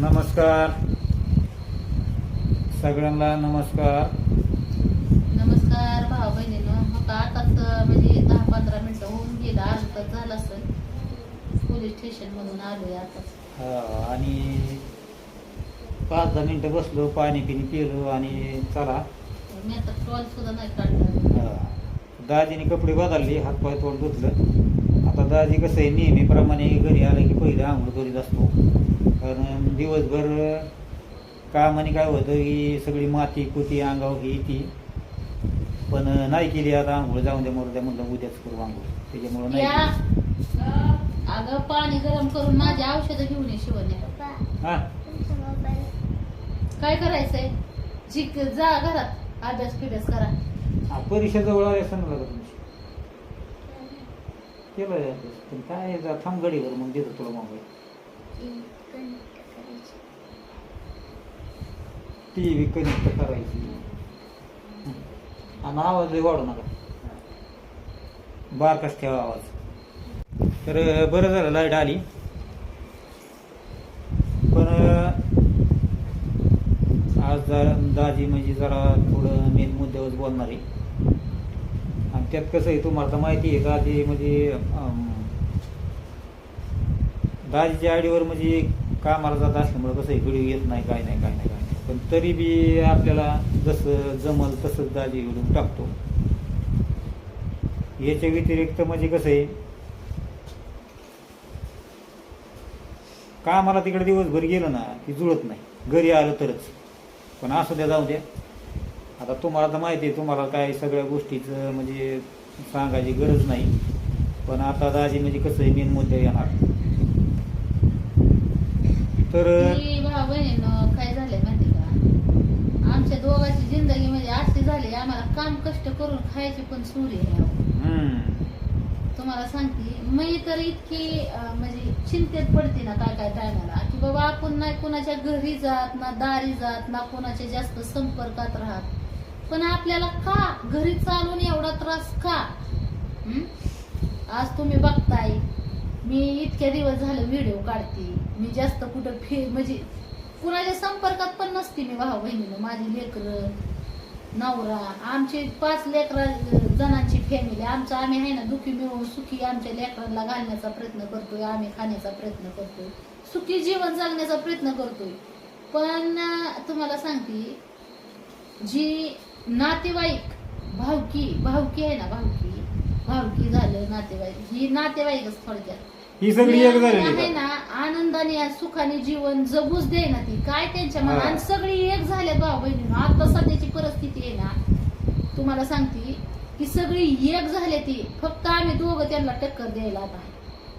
नमस्कार. सगळ्यांना नमस्कार. नमस्कार भाऊ बहिणीनं मग आताच म्हणजे दहा पंधरा मिनिटं होऊन गेलं. अर्धा तास झाला असेल. पोलीस स्टेशन मधून आलोय आता. हा, आणि पाच दहा मिनटं बसलो पाणी पिणी पिलो आणि चला. मी आता टॉल सुद्धा नाही काढला हा. दाजीने कपडे बदलले हातपाय तोंड धुतलं. दाजी कसं आहे नेहमीप्रमाणे घरी आलं की पहिले आंघोळ करीत असतो. कारण दिवसभर कामाने काय होतं की सगळी माती कुती अंगावर ही ती पण नाही केली आता आंघोळ जाऊन द्या मरू द्या म्हणलं उद्याच करू आंघोळ. त्याच्यामुळं नाही. अगं पाणी गरम करून माझी औषधं घेऊन ये शिवण्या. हा? काय करायचंय? जिक जा घरात अभ्यास पिभ्यास करा परीक्षा जवळ का तुमची केलं अभ्यास. पण काय जा थांब गडीवर मग देतो तुला मोबाईल. टी व्ही कनेक्ट करायची. आणि आवाज वाढू नका. बारकाच ठेवा आवाज. तर बरं झालं लाइट आली. पण आज दाजी म्हणजे जरा थोडं मेन मुद्द्यावर बोलणार आहे. त्यात कसं आहे तुम्हाला तर माहिती आहे का ते म्हणजे दाजीच्या आडीवर म्हणजे कामाला जात असल्यामुळं कसं आहे व्हिडिओ येत नाही काय नाही काय नाही काय नाही. पण तरी बी आपल्याला जसं जमल तसंच दाजी व्हिडिओ टाकतो. याच्या व्यतिरिक्त म्हणजे कसं आहे कामाला तिकडे दिवसभर गेलं ना की जुळत नाही. घरी आलं तरच. पण असू द्या जाऊ द्या. आता तुम्हाला तर माहिती आहे तुम्हाला काय सगळ्या गोष्टीचं म्हणजे सांगायची गरज नाही. पण आता दाजी म्हणजे कसं आहे मेन मुद्दे येणार. तर मी भाऊ बहिणीनं काय झालंय माहिती का? आमच्या दोघांची जिंदगी म्हणजे अशी झाली आम्हाला काम कष्ट करून खायची पण सूर आहे हम्म, तुम्हाला सांगते मी तर इतकी अं, म्हणजे चिंतेत पडते ना काय काय टायमाला की बाबा आपण नाही कोणाच्या घरी जात ना दारी जात ना कोणाच्या जास्त संपर्कात राहत. पण आपल्याला का घरी चालून एवढा त्रास का? आज तुम्ही बघताय मी इतक्या दिवस झालं व्हिडिओ काढते. मी जास्त कुठं फि म्हणजे कुणाच्या संपर्कात पण नसते मी भाऊ बहिणीनं माझी लेकरं नवरा आमची पाच लेकरा जणांची फॅमिली आमचं आम्ही आहे ना दुखी मिळून सुखी आमच्या लेकरांना घालण्याचा प्रयत्न करतोय आम्ही खाण्याचा प्रयत्न करतोय. सुखी जीवन जगण्याचा प्रयत्न करतोय. पण तुम्हाला सांगते जी नातेवाईक भावकी भावकी आहे ना भावकी. भावकी झालं नातेवाईक. ही नातेवाईकच थोडक्यात. ही सगळी एक आहे झालेली ना आनंदाने सुखाने जीवन जगूच दे ना ती. काय त्यांच्या मनात. आणि सगळी एक झाल्या भाऊ बहिणी आता सध्याची परिस्थिती आहे ना तुम्हाला सांगते की सगळी एक झाले ती. फक्त आम्ही दोघं त्यांना टक्कर द्यायला आता.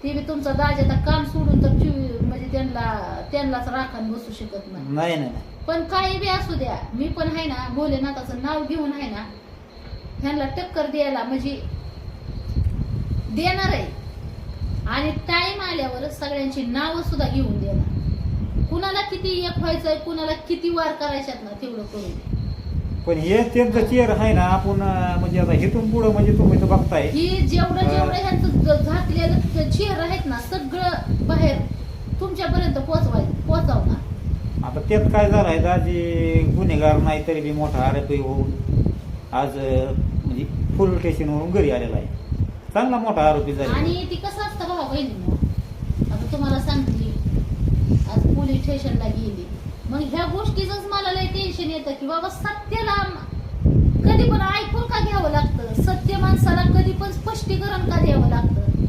ते बी तुमचा दाज आता काम सोडून तर म्हणजे त्यांना त्यांनाच राखण बसू शकत नाही. नाही नाही नाही. पण काही बी असू द्या मी पण आहे ना भोलेनाथाचं नाव घेऊन आहे ना ह्यांना टक्कर द्यायला म्हणजे देणार आहे आणि टाइम आल्यावर सगळ्यांची नावं सुद्धा घेऊन देणार कुणाला किती एक व्हायचंय कुणाला किती वार करायच्यात ना तेवढं करून. पण हे त्यांचं चेअर आहे ना आपण म्हणजे आता इथून पुढं म्हणजे तुम्ही तर बघताय ही जेवढं. जेवढं ह्यांचं झाकलेलं चेहरा आहेत ना सगळं बाहेर तुमच्यापर्यंत पोहोचवायचं पोहोचवणार आता त्यात काय झालंय दाजी गुन्हेगार नाही तरी बी मोठा आरोपी होऊन आज म्हणजे पोलीस स्टेशनवरून घरी आलेला आहे. चांगला मोठा आरोपी झाला आणि ती कसं असतं भाऊ बहिणीनं आता तुम्हाला सांगते. आज पोलीस स्टेशनला गेली. मग ह्या गोष्टीच मला लय टेन्शन येतं की बाबा सत्याला कधी पण ऐकून का घ्यावं लागतं? सत्य माणसाला कधी पण स्पष्टीकरण का द्यावं लागतं.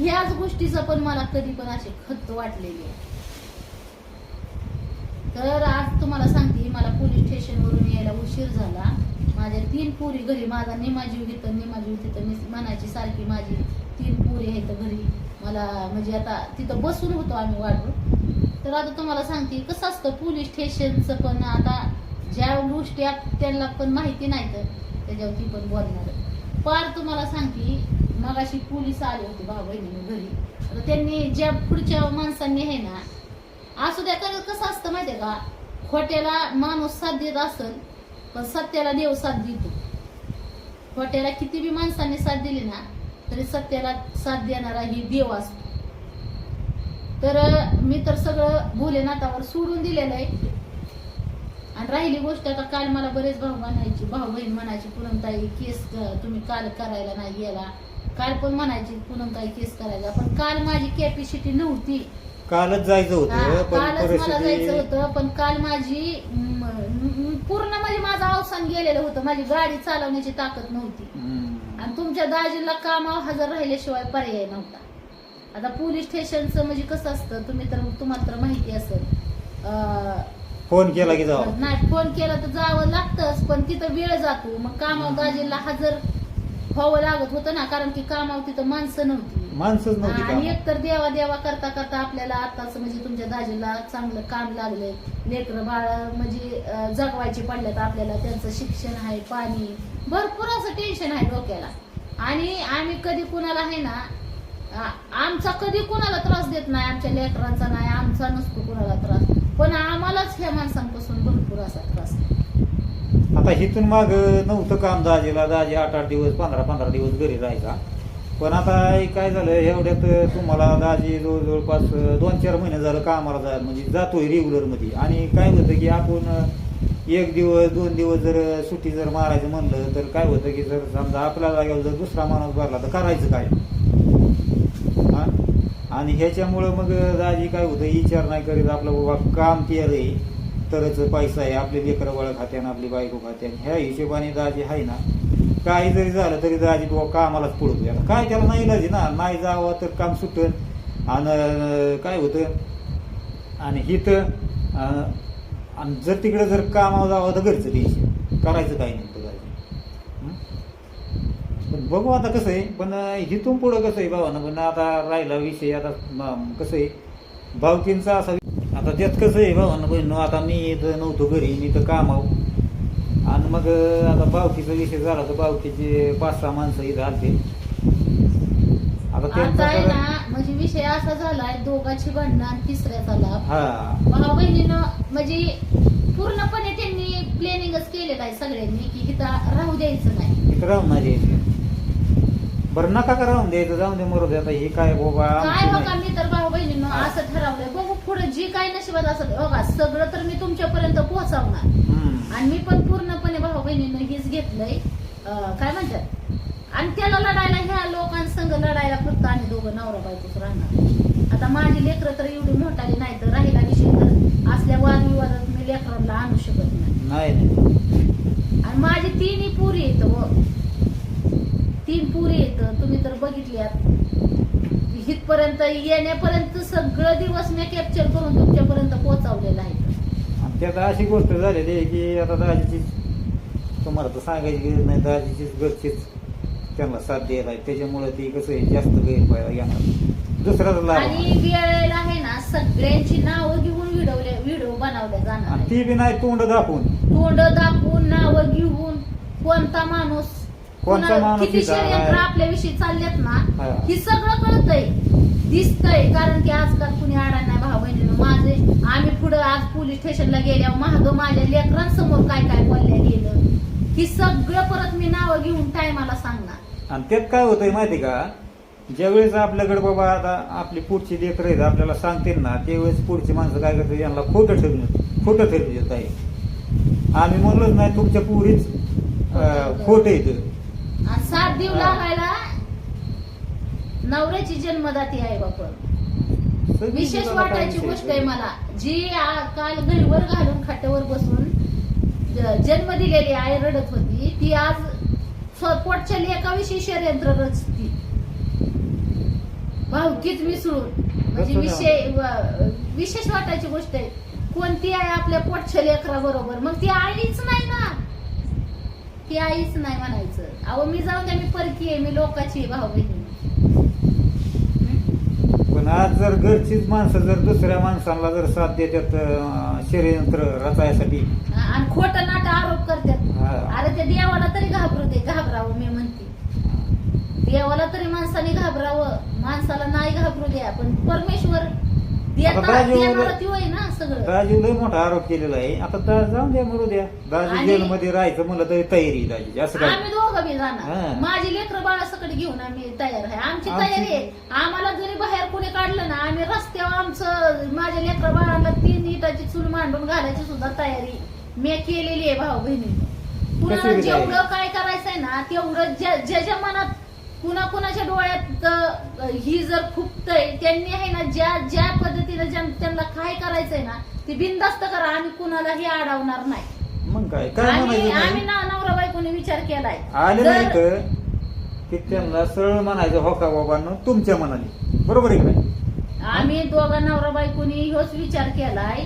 ह्याच गोष्टीचं पण मला कधी पण असे खत वाटलेली आहे. तर आज तुम्हाला सांगते मला पोलीस स्टेशनवरून यायला उशीर झाला. माझ्या तीन पुरी घरी माझा निमाजीव घेतं तिथं तिथं मी म्हणायची सारखी माझी तीन पुरी आहेत घरी. मला म्हणजे आता तिथं बसून होतो आम्ही वाटून तर आता तुम्हाला सांगते कसं असतं पोलीस स्टेशनचं पण आता ज्या गोष्टी त्यांना पण माहिती नाही तर त्याच्यावर ती पण बोलणार. पार तुम्हाला सांगते मगाशी पोलीस आले होते भाऊ बहिणीने घरी. तर त्यांनी ज्या पुढच्या माणसांनी आहे ना असू द्या तर कसं असतं माहितीये का? खोट्याला माणूस साथ देत असेल पण सत्याला देव साथ देतो. खोट्याला किती बी माणसांनी साथ दिली ना तरी सत्याला साथ देणारा ही देव असतो. तर मी तर सगळं भोलेनाथावर सोडून दिलेलं आहे. आणि राहिली गोष्ट आता काल मला बरेच भाऊ म्हणायची भाऊ बहीण म्हणायची पूनमताई केस तुम्ही काल करायला नाही गेला. काल पण म्हणायची पूनमताई केस करायला. पण काल माझी कॅपॅसिटी नव्हती. कालच जायचं होतं पण कालच मला जायचं परिस्थिती होतं पण काल माझी म, म, पूर्ण म्हणजे माझं अवसान गेलेलं होतं. माझी गाडी चालवण्याची ताकद नव्हती. हम्म. आणि तुमच्या दाजीला कामावर हजर राहिल्याशिवाय पर्याय नव्हता. आता पोलीस स्टेशनचं म्हणजे कसं असतं तुम्ही तर तुम्हाला तर माहिती असेल. अं, फोन केला की जावा. नाही फोन केला तर जावं लागतंच पण तिथं वेळ जातो. मग कामावर दाजीला हजर व्हावं लागत होतं ना कारण की कामावर तिथं माणसं नव्हती. माणसंच नव्हती आणि का एकतर देवा देवा करता करता आपल्याला आताच म्हणजे तुमच्या दाजीला चांगलं काम लागलंय. लेकरं बाळ म्हणजे अं, जगवायचे पडल्यात आपल्याला. त्यांचं शिक्षण आहे पाणी. भरपूर असं टेन्शन आहे डोक्याला. आणि आम्ही कधी कुणाला आहे ना आ- आमचा कधी कुणाला त्रास देत नाही आमच्या लेकरांचा नाही आमचा नसतो कुणाला त्रास. पण आम्हालाच ह्या माणसांपासून भरपूर असा त्रास. आता हिथून माग नव्हतं काम दाजीला. दाजी आठ आठ दिवस पंधरा पंधरा दिवस घरी राहायचा. पण आता हे काय झालं एवढ्यात तुम्हाला दाजी जवळ जवळपास दोन चार महिने झालं कामाला जा म्हणजे जातोय रेग्युलरमध्ये आणि काय होतं की आपण एक दिवस दोन दिवस जर सुट्टी जर मारायचं म्हणलं तर काय होतं की जर समजा आपल्या जागेवर जर दुसरा माणूस भरला तर करायचं काय? हां? आणि ह्याच्यामुळं मग दाजी काय होतं विचार नाही करीत आपलं बाबा काम केलंय तरच पैसा आहे आपले लेकरं वळ खात्यान आपली बायको खात्यान. ह्या हिशोबाने दाजी आहे ना काही जरी झालं तरी दाजी बाबा कामालाच पडतो आता काय त्याला नाही इलाज ना नाही जावं तर काम सुटन. आणि काय होतं? आणि हिथं आणि जर तिकडे जर कामावर जावं तर घरचं टेन्शन करायचं काही नाही पण बघू आता कसं आहे. पण हिथून पुढं कसं आहे भावानं? पण आता राहिला विषय आता कसं आहे? भावकींचा असा आता त्यात कसं आहे भावानं बहिण आता मी इथं नव्हतो घरी मी तर कामाव आणि मग आता बावकीचा विषय झाला तर बावकीचे पाच सहा माणसं इथं आलते. आता आता आहे त्यांचा ना म्हणजे विषय असा झालाय दोघांची भांडणं आणि तिसऱ्याचा लाभ हा. भाऊ बहिणीनं म्हणजे पूर्णपणे त्यांनी प्लॅनिंगच केलेलं आहे सगळ्यांनी की इथं राहू द्यायचं नाही. इथं राहून द्यायचं. बरं नका का राहून द्यायचं? जाऊन दे मरू दे आता हे काय बाबा काय आमची बघा नाही. मी तर भाऊ बहिणीनं असं ठरवलंय. बघू पुढे जी काय नशिबात असत बघा सगळं तर मी तुमच्यापर्यंत पोहोचवणार. आणि मी पण पूर्णपणे भाऊ बहिणीनं हेच घेतलंय. काय म्हणतात? आणि त्याला लढायला ह्या लोकांसंग लढायला फक्त आम्ही दोघं नवरा बायकोच राहणार. आता माझी लेकरं तर एवढी मोठाली नाही तर राहिला विषय तर असल्या वादविवादात मी लेकरांना आणू शकत नाही. आणि माझी तिन्ही पुरी येत व तीन पुरी येत तुम्ही तर बघितल्यात. हितपर्यंत येण्यापर्यंत सगळं दिवस मी कॅप्चर करून तुमच्यापर्यंत पोहोचवलेलं आहे. त्यात अशी गोष्ट झालेली आहे की आता दाजीची तुम्हाला तर सांगायची गरज नाही दाजीचीच घरचीच त्यांना साथ द्यायला आहे त्याच्यामुळे ती कसं आहे जास्त गैरफायदा लाभ आणि होणार. वेळेला आहे ना सगळ्यांची नावं घेऊन व्हिडिओ व्हिडिओ बनवल्या जाणार आणि. ती बी नाही तोंड दाखवून तोंड दाखवून नावं घेऊन कोणता माणूस कोणता कुणा- माणूस किती इथं षडयंत्र आहे? आपल्याविषयी चाललेत ना हा. ही सगळं कळतंय दिसतंय. कारण की आजकाल कुणी आडाय नाही भाऊ बहिणीनं माझे आम्ही पुढे आज पोलीस स्टेशनला गेल्यावर महाग माझ्या लेकरांसमोर काय काय बोलल्या गेलं. ही सगळं परत मी नावं घेऊन टायमाला सांगणार. आणि त्यात काय होतंय माहिती का? ज्यावेळेस आपल्याकडे बाबा आता आपली पुढची लेकर आहेत आपल्याला सांगतील ना त्यावेळेस पुढची माणसं काय करतात यांना खोटं ठरवून खोटं ठरवून येत आहे आम्ही म्हणलोच नाही तुमच्या पुरीच खोटं येतं आणि सात दिव. लागायला नवऱ्याची जन्मदाती आहे बापा. विशेष वाटायची गोष्ट आहे मला. जी काल घरीवर घालून खाट्यावर बसून जन्म दिलेली आई रडत होती ती आज पोटच्या लेखाविषयी षडयंत्र रचती. भावकीच मिसळून. म्हणजे विषय विशेष वाटायची गोष्ट आहे. कोणती आई आपल्या पोटच्या लेकरा बरोबर मग ती आईच नाही ना. ती आईच नाही म्हणायचं. अहो मी जाऊन द्या मी परकी आहे मी लोकाची आहे भाऊ बहिणी पण आज जर घरचीच माणसं जर दुसऱ्या माणसांना जर साथ देतात अं, षडयंत्र रचायसाठी. आणि खोटं नाटं आरोप करतात. हा. अरे त्या देवाला तरी घाबरू दे घाबरावं मी म्हणते. देवाला तरी माणसाने घाबरावं. माणसाला नाही घाबरू द्या पण परमेश्वर देता आता राजू- देणारा ती होय ना सगळं. दाजी लय मोठा आरोप केलेला आहे. आता दा- जाऊन द्या मरू द्या. दाजी आणि- जेलमध्ये राहायचं म्हणलं तरी तयारी दाजी असं काय? आम्ही दोघं बी हा. जाणार माझी लेकरं बाळासकडे घेऊन आम्ही तयार आहे. आमची आमची- तयारी आहे. आम्हाला जरी बाहेर कोणी काढलं ना आम्ही रस्त्यावर आमचं माझ्या लेकरं बाळाला तीन इटाची चूल मांडून घालायची सुद्धा तयारी मी केलेली आहे भाऊ बहिणी कुणाला कशी जेवढं? काय करायचंय ना तेवढं ज्या ज्याच्या मनात कुणा कुणाच्या डोळ्यात ही जर खुपतय त्यांनी आहे ना ज्या ज्या पद्धतीने त्यांना काय करायचंय ना ते बिनधास्त करा आम्ही कुणालाही अडवणार नाही. मग काय? काय आम्ही म्हणायचं आम्ही नाही? ना नवरा बायकोने विचार केलाय. आले जर- नाही तर की त्यांना सरळ म्हणायचं हो का बाबांनो? तुमच्या मनाने. बरोबर आहे की नाही? आम्ही दोघा नवरा बायकोनी ह्योच विचार केलाय.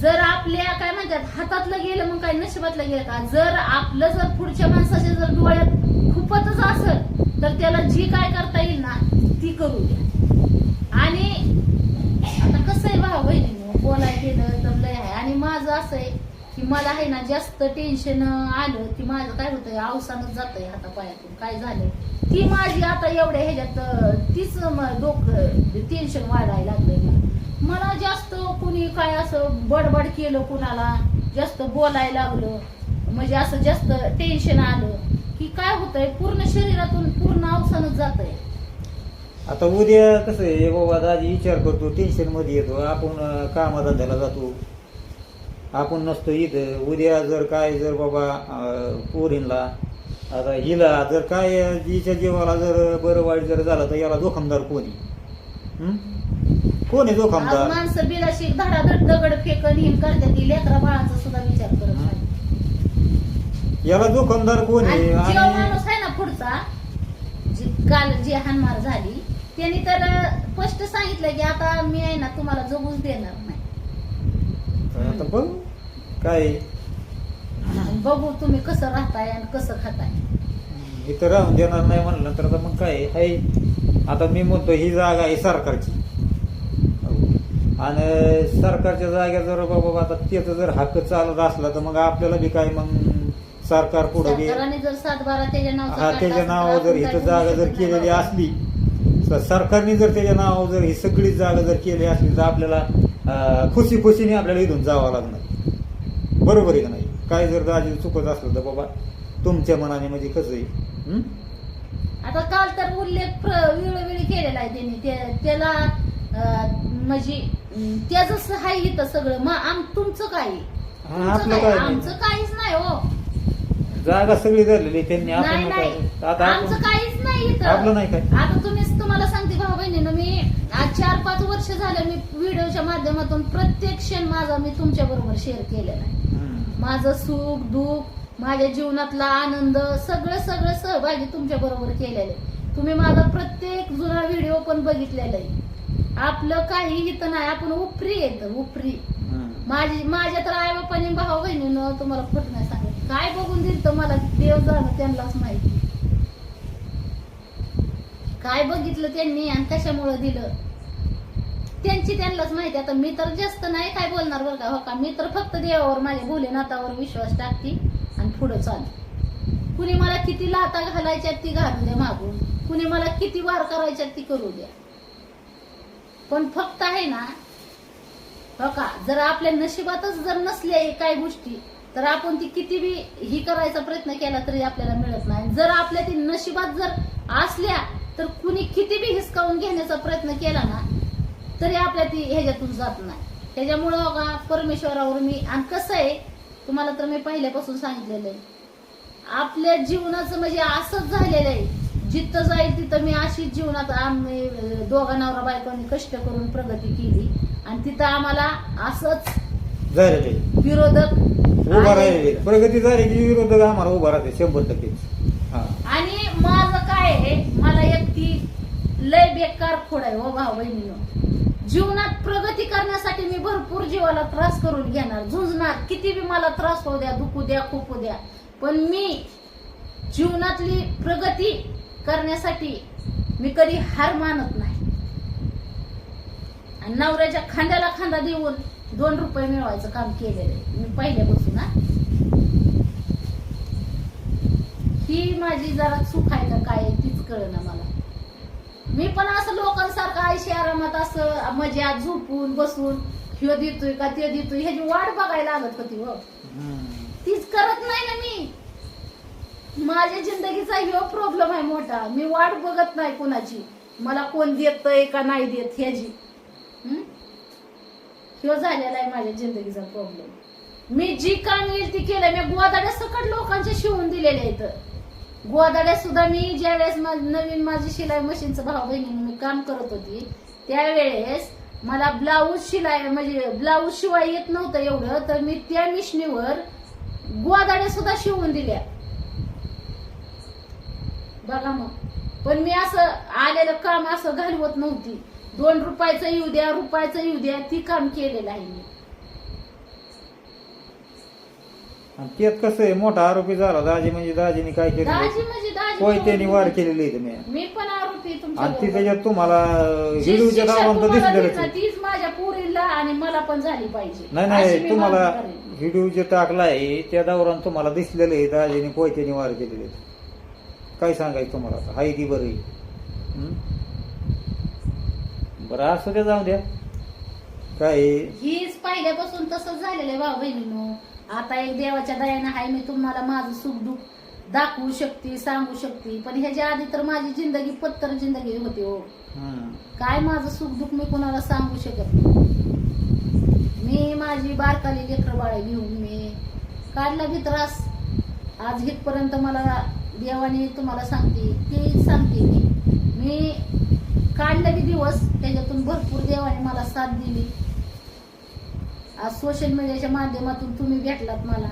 जर आपल्या काय म्हणतात हातातलं गेलं मग काय नशिबातलं गेलं का? जर आपलं जर पुढच्या माणसाच्या जर डोळ्यात खूपच असेल तर त्याला जी काय करता येईल ना ती करू द्या. आणि आता कसं आहे भाऊ बहिणी बोलाय गेलं तर लय आहे. आणि माझं असं आहे की मला आहे ना जास्त टेन्शन आलं की माझं काय होतंय अवसानच जातंय हातापायातून काय झालं ती माझी आता एवढ्या ह्याच्यात तीच डोकं टेन्शन वाढायला लागलं मला जास्त कुणी काय असं बडबड केलं कुणाला जास्त बोलायला लागलं म्हणजे असं जास्त टेन्शन आलं. की काय होतंय? पूर्ण शरीरातून पूर्ण अवसानच जातंय. आता उद्या कसं आहे बाबा दाजी विचार करतो टेन्शनमध्ये येतो आपण अं, कामाधंद्याला जातो. आपण नसतो इथं. उद्या जर काय जर बाबा अं, पोरींला आता हिला जर काय अं, हिच्या जीवाला जर बरं वाईट जर झालं तर याला जोखमदार कोणी हं? कोण आहे आज जोखमदार? माणसं बिलाशी धडाधड दगड फेकन हिन करते ती लेकरा बाळाचा सुद्धा विचार करत याला जोखमदार कोण आणि आहे? जो आणि माणूस आहे ना पुढचा जी काल जी हानमार झाली त्यांनी तर स्पष्ट सांगितलं की आता मी आहे ना तुम्हाला जगूच देणार नाही. आता बघ काय? आणि बघू तुम्ही कसं राहताय आणि कसं खाताय. इथं राहून देणार नाही म्हणलं तर आता मग काय आहे? आता मी म्हणतो ही जागा आहे सरकारची. आणि सरकारच्या जागेत जर बाबा आता त्याचा जर हक्क चालत असला तर मग आपल्याला बी काय मग सरकार पुढे बी सरकारने जर सात बारा त्याच्या नावाचा हा त्याच्या नावावर जर इथं काय जागा जर केलेली. असली तर सरकारने जर त्याच्या नावावर जर ही सगळी जागा जर केली असली तर आपल्याला अं, खुशी खुशीने आपल्याला इथून जावं लागणार बरोबर आहे का नाही काय जर दाजी चुकत असलं तर बाबा तुमच्या मनाने म्हणजे कसं आहे हं? आता काल तर उल्लेख प्र- वेळोवेळी केलेला आहे त्यांनी ते- त्याला अं, म्हणजे त्याच आहे इथं सगळं मग आम तुमचं काय हा, तुमचं आपलं काय? काय नाही. आमचं काहीच जागा सगळी धरलेली त्यांनी नाही आपण नाही. काय- आता आमचं आपण काहीच नाही इथं. आपलं नाही काय? आता तुम्हीच तुम्हाला सांगते भाऊ बहिणीनं मी आज चार पाच वर्ष झालं मी व्हिडिओच्या माध्यमातून प्रत्येक क्षण माझा मी तुमच्या बरोबर शेअर केलेला आहे. माझं सुख दुःख माझ्या जीवनातला आनंद सगळं सगळं सहभागी तुमच्या बरोबर केलेलं आहे. तुम्ही माझा प्रत्येक जुना व्हिडिओ पण बघितलेला आहे. आपलं काही इथं नाही आपण उपरी येत उपरी. माझी माझ्या तर आई बापाने भाऊ बहिणीनं तुम्हाला नाही सांगत काय बघून दिलं तर मला देव झालं त्यांनाच माहिती. काय बघितलं त्यांनी आणि कशामुळं दिलं? त्यांची त्यांनाच माहिती. आता मी तर जास्त नाही काय बोलणार बरं का. हो का? मी तर फक्त देवावर माझ्या भोलेनाथावर विश्वास टाकते आणि पुढं चाल कुणी मला किती लाता घालायच्या ती घालू द्या मागून. कुणी मला किती वार करायच्या ती करू द्या. पण फक्त आहे ना हो का? जर आपल्या नशिबातच जर नसल्या काही गोष्टी तर आपण ती किती बी ही करायचा प्रयत्न केला तरी आपल्याला मिळत नाही. जर आपल्या ती नशिबात जर असल्या तर कुणी किती बी हिसकावून घेण्याचा प्रयत्न केला ना तरी आपल्या ती ह्याच्यातून जात नाही. त्याच्यामुळं का परमेश्वरावर मी आणि कसं आहे तुम्हाला तर मी पहिल्यापासून सांगितलेलं आहे. आपल्या जीवनाचं म्हणजे असंच झालेलं आहे. जिथं जाईल तिथं मी अशीच जीवनात आम्ही दोघा नवरा बायकोनी कष्ट करून प्रगती केली. आणि तिथं आम्हाला असंच विरोधक उभा आहे. राहिलेले प्रगती झाली की विरोधक आम्हाला उभा राहते शंभर टक्के. हा. आणि माझं काय आहे मला एक ती लय बेकार खोड आहे हो भाऊ बहिणीनं. जीवनात प्रगती करण्यासाठी मी भरपूर जीवाला त्रास करून घेणार झुंजणार. किती बी मला त्रास होऊ द्या दुखू द्या खूपू द्या. पण मी जीवनातली प्रगती करण्यासाठी मी कधी हार मानत नाही. आणि नवऱ्याच्या खांद्याला खांदा देऊन दोन रुपये मिळवायचं काम केलेलं आहे. मी पहिल्यापासून हा माझी जरा चूक आहे का काय तीच कळना मला. मी पण असं लोकांसारखं आयशी आरामात असं मजात झोपून बसून ह्यो देतोय का ते देतोय ह्याची वाट बघायला लागत होती हो. तीच करत नाही ना मी. माझ्या जिंदगीचा ह्यो प्रॉब्लेम आहे मोठा. मी वाट बघत नाही कोणाची. मला कोण देतय का नाही देत ह्याची. हं? ह्यो झालेला आहे माझ्या जिंदगीचा प्रॉब्लेम मी जी काम येईल ती केलं मी गोदाड्या सकट लोकांचे शिवून दिलेले आहेत. गोदाड्या सुद्धा मी ज्यावेळेस मा- नवीन माझी शिलाई मशीनचं भाऊ बहिणीने मी काम करत होती त्यावेळेस मला ब्लाऊज शिलाई म्हणजे ब्लाऊज शिवाय येत नव्हतं एवढं तर मी त्या मिशनीवर गोदाड्या सुद्धा शिवून दिल्या. बघा मग. पण मी असं आलेलं काम असं घालवत नव्हती. दोन रुपयाचं येऊ द्या रुपयाचं येऊ द्या ती काम केलेलं आहे मी. आणि त्यात कसं आहे मोठा आरोपी झाला दाजी म्हणजे दाजीने काय दाजी केलं म्हणजे दाजी कोयत्याने वार केलेली आहे तुम्ही. मी पण आरोपी आणि ती तुमच्या त्याच्यात तुम्हाला जी हिडूच्या शिक्षा दाबांत तुम्हाला ना, तीच माझ्या पुरीला आणि मला पण झाली पाहिजे. नाही अशी नाही मी तुम्हाला मागणी करेन. व्हिडिओ जे टाकलाय त्या दौरान तुम्हाला दिसलेलं आहे दाजीने कोयत्याने वार केलेले आहेत. काय सांगायचं तुम्हाला आता? हाय ती बरं. आहे. बरं असं द्या जाऊ द्या. काय? आहे? हीच पहिल्यापासून तसंच झालेलं आहे भाऊ बहिणीनो आता एक देवाच्या दयानं आहे मी तुम्हाला माझं सुख दुःख दाखवू शकते सांगू शकते. पण ह्याच्या आधी तर माझी जिंदगी पत्तर जिंदगी होती हो. काय माझं सुख दुःख मी कोणाला सांगू शकत नाही. मी माझी बारकाली लेकर बाळ घेऊन मी काढला बी त्रास आज इथपर्यंत मला देवाने तुम्हाला सांगते ते सांगते मी मी काढले बी दिवस त्याच्यातून भरपूर देवाने मला साथ दिली. आज सोशल मीडियाच्या माध्यमातून तुम्ही भेटलात मला.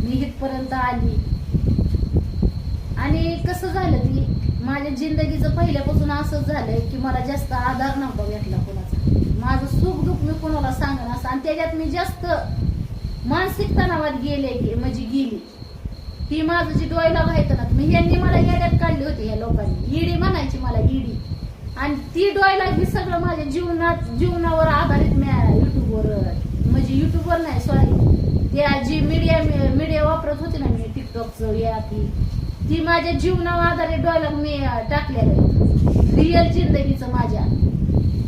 मी इथपर्यंत आली. आणि कसं झालं ती? माझ्या जिंदगीचं पहिल्यापासून असंच झालंय की मला जास्त आधार नव्हता भेटला कोणाचा. माझं सुख दुःख मी कोणाला सांगन असं? आणि त्याच्यात मी जास्त मानसिक तणावात गेले म्हणजे गेली. ही माझं जी डोयला व्हायचं ना मी यांनी मला येड्यात काढली होती ह्या लोकांनी. ईडी म्हणायची मला ईडी. आणि ती डोयला ही सगळं माझ्या जीवनात जीवनावर आधारित मिळाला युट्यूबवर म्हणजे युट्यूबवर नाही सॉरी त्या जी मीडिया मीडिया वापरत होती ना मी टिकटॉकचं या ती ती माझ्या जीवनावर आधारित डॉलग मी टाकलेलं आहे. रिअल जिंदगीचं माझ्या.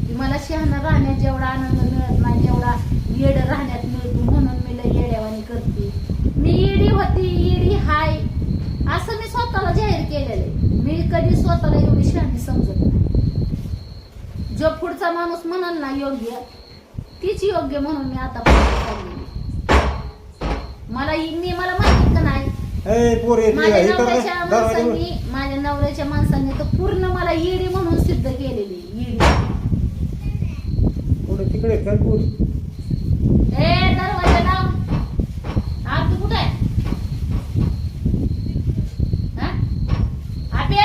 की मला शहाणा राहण्यात जेवढा आनंद मिळत नाही तेवढा येड राहण्यात मिळतो म्हणून मी लय येड्यावानी करते. मी येडी होती येडी हाय असं मी स्वतःला जाहीर केलेलं आहे. मी कधी स्वतःला एवढी शहाणी समजत नाही. जो पुढचा माणूस म्हणाल ना योग्य तीच योग्य म्हणून मी आता मला मी मला माहिती का नाही? ए, पोरी, माझ्या हे. नवऱ्याच्या. माणसांनी माझ्या नवऱ्याच्या माणसांनी तर पूर्ण मला येडी म्हणून सिद्ध केलेली येडी तिकडे पोरी ए लाव आत तू कुठे आहे हा? आपे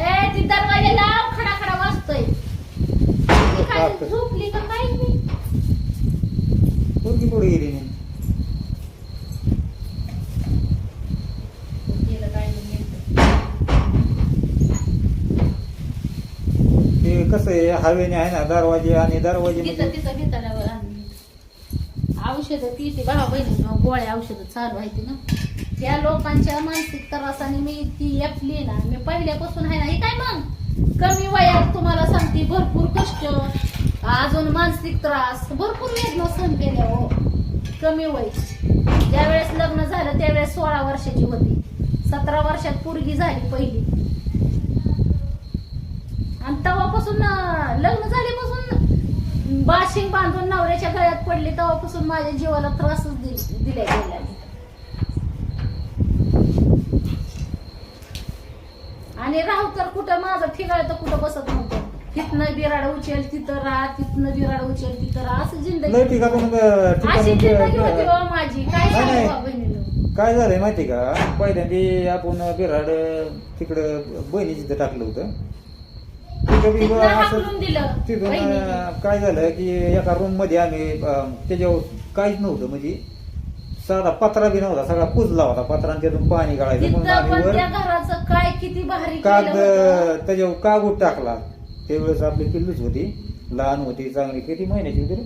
ए ती दरवाजा लाव खडा खडा वाजतोय ती काय बापरे. झोपली का काय मी पोरगी पुढे गेली नाही गेलं काय नाही. ते कसं आहे हवेने आहे ना दरवाजे आणि दरवाजे तिथं म्हणजे तिथं औषधं ती ती भावा बहिणी गोळ्या औषधं चालू आहे ती ना. त्या लोकांच्या मानसिक त्रासाने मी ती एपली ना मी पहिल्यापासून आहे ना हे काय मग? कमी वयात तुम्हाला सांगते भरपूर कष्ट. अजून मानसिक त्रास भरपूर वेदना सहन केल्या हो. कमी वय ज्यावेळेस लग्न झालं त्यावेळेस सोळा वर्षाची होती. सतरा वर्षात पोरगी झाली पहिली. तेव्हापासून लग्न झाल्यापासून बाशिंग बांधून नवऱ्याच्या गळ्यात पडली तेव्हापासून माझ्या जीवाला त्रासच दिल- दिल्या गेला आणि राहू तर कुठं माझं ठिकाण तर कुठं बसत नव्हतं. तिथनं बिराड उचल तिथं राहा तिथनं बिराड उचल तिथं राहा असं जिंदगी. अशी जिंदगी होती हो माझी. काय नाही, नाही. काय झालंय माहिती का? पहिल्यांदा आपण बिराड तिकडं बहिणीची तिथं टाकलं होतं. तिथनं असं हाकलून दिलं तिथून बहिणीने. काय झालं की एका रूममध्ये आम्ही अं, त्याच्यावर काहीच नव्हतं म्हणजे साधा पत्रा बी नव्हता सगळा पुजला होता पत्रान त्यातून पाणी गाळायचं म्हणून तिथं आम्ही पण वर त्या घराचं काय किती भारी कागद केलं होतं. त्याच्यावर कागद टाकला त्यावेळेस आपली पिल्लूच होती लहान होती चांगली किती महिन्याची होती रे?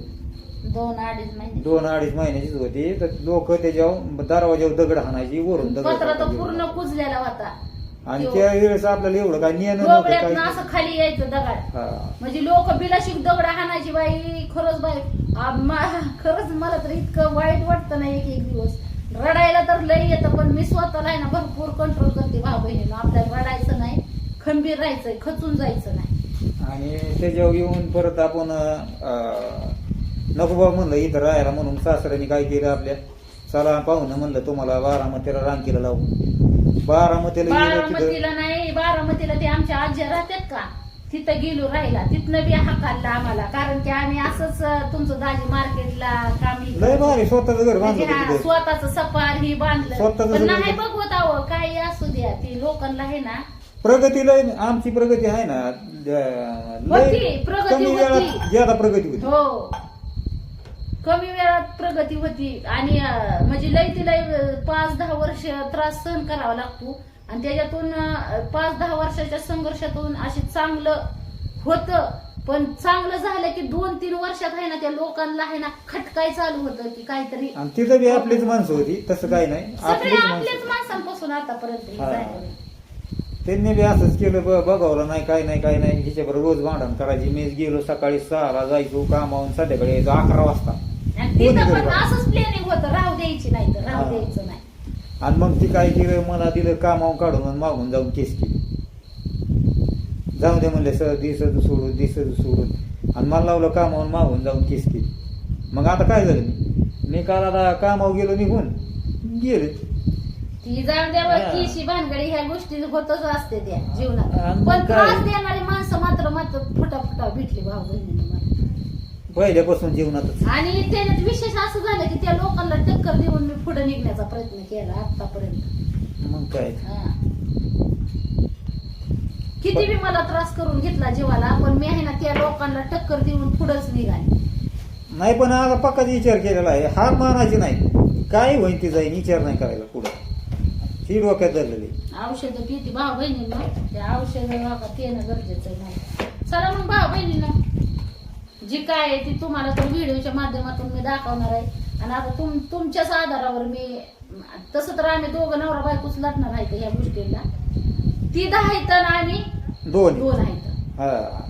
दोन अडीच महिने दोन अडीच महिन्याचीच होती तर लोक त्याच्यावर दरवाज्यावर दगड हाणायची वरून दगड पत्र तर टाकायची. पूर्ण कुजलेला होता आणि त्यो- वेळेस आपल्याला एवढं काय नव्हतं काय असं खाली यायचं दगड. हा. म्हणजे लोक बिलाशिक दगड हाणायची बाई खरंच बाई आ, मा- खरंच मला तर इतकं वाईट वाटतं ना एक एक दिवस. रडायला तर लय येतं पण मी स्वतःला आहे ना भरपूर कंट्रोल करते भाऊ बहिणीला आपल्याला रडायचं नाही खंबीर राहायचंय खचून जायचं नाही. आणि त्याच्यावर येऊन परत आपण अं, नको म्हणलं इथं राहायला म्हणून सासऱ्याने काय केलं आपल्या? चला पाहुणं म्हणलं तुम्हाला बारामतीला रांकीला लावू. बारामतीला गेलो तिथं. बारामतीला नाही बारामतीला ते आमच्या आज्या राहतात का? तिथं गेलो राहिला तिथनं बी हाकालला आम्हाला. कारण की आम्ही असंच अं, तुमचं दाजी मार्केटला कामी लय भारी स्वतःच घर म्हणजे बांधलं हा तिथं. स्वतःच सपार ही बांधलं. स्वतःचं पण नाही बघवत आहो काही असू द्या. ती लोकांना आहे ना. प्रगतीला आमची प्रगती आहे ना लय होती, प्रगती कमी होती. वेळात ज्यादा प्रगती होती. हो. कमी वेळात प्रगती होती आणि म्हणजे लय ती लय अं, पाच दहा वर्ष त्रास सहन करावा लागतो. आणि त्याच्यातून पाच दहा वर्षाच्या संघर्षातून असे चांगलं होतं. पण चांगलं झालं की दोन तीन वर्षात आहे ना त्या लोकांना आहे ना खटकाय चालू होतं की काहीतरी आणि तिथं बी आपलीच माणसं होती तसं काही नाही. सगळे आपलीच आपल्याच माणसं माणसांपासून आतापर्यंत हे हा. झालेलं. त्यांनी बी असंच केलं ब- बघावलं नाही काय नाही काय नाही. हिच्याबरोबर रोज भांडण करायची. मी गेलो सकाळी सहाला जायचो कामावून संध्याकाळी यायचो अकरा वाजता. आणि तिथं पण? असंच प्लॅनिंग होतं राहू द्यायची नाही तर राहू. द्यायचं नाही. आणि मग ती काय केलं मला दिलं कामावून काढून आणि मागून जाऊन केस केली. जाऊ दे म्हणले सर दिसत सोडून दिसत सोडून. आणि मला लावलं कामावून मागून जाऊन केस केली. मग आता काय झालं? मी मी काल आता कामावर गेलो निघून गेले. ती जाऊन द्या हा. केशी भानगडी ह्या गोष्टी होतच असते त्या जीवनात. आणि पण मग काय? त्रास देणारी माणसं मात्र मात्र फुटा फुटा भेटली भाऊ पहिल्यापासून जीवनातच. आणि त्याच्यात विशेष असं झालं की त्या लोकांना टक्कर देऊन मी पुढे निघण्याचा प्रयत्न केला आतापर्यंत. मग काय? हा. किती बी मला त्रास करून घेतला जीवाला पण मी आहे ना त्या लोकांना टक्कर देऊन पुढेच निघाली. नाही पण आता पक्काचा विचार केलेला आहे. हार मानायची नाही. काय होईन ती जाईन विचार नाही करायला पुढं. ही डोक्यात धरलेली औषध पिती भाऊ बहिणींना. ते औषध पिणं गरजेचं मला. चला मग भाऊ बहिणींना. जी काय आहे ती तुम्हाला तर व्हिडिओच्या माध्यमातून मी दाखवणार आहे. आणि आता तुम तुमच्याच आधारावर मी तसं तर आम्ही दोघं नवरा बायकोच लढणार आहे या गोष्टीला? ती दहा आहेत आणि दोन. दोन आहेत. हा.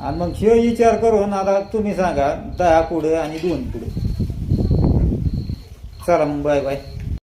आणि मग हे विचार करून आता तुम्ही सांगा दहा पुढे आणि दोन पुढे. चला मग बाय बाय.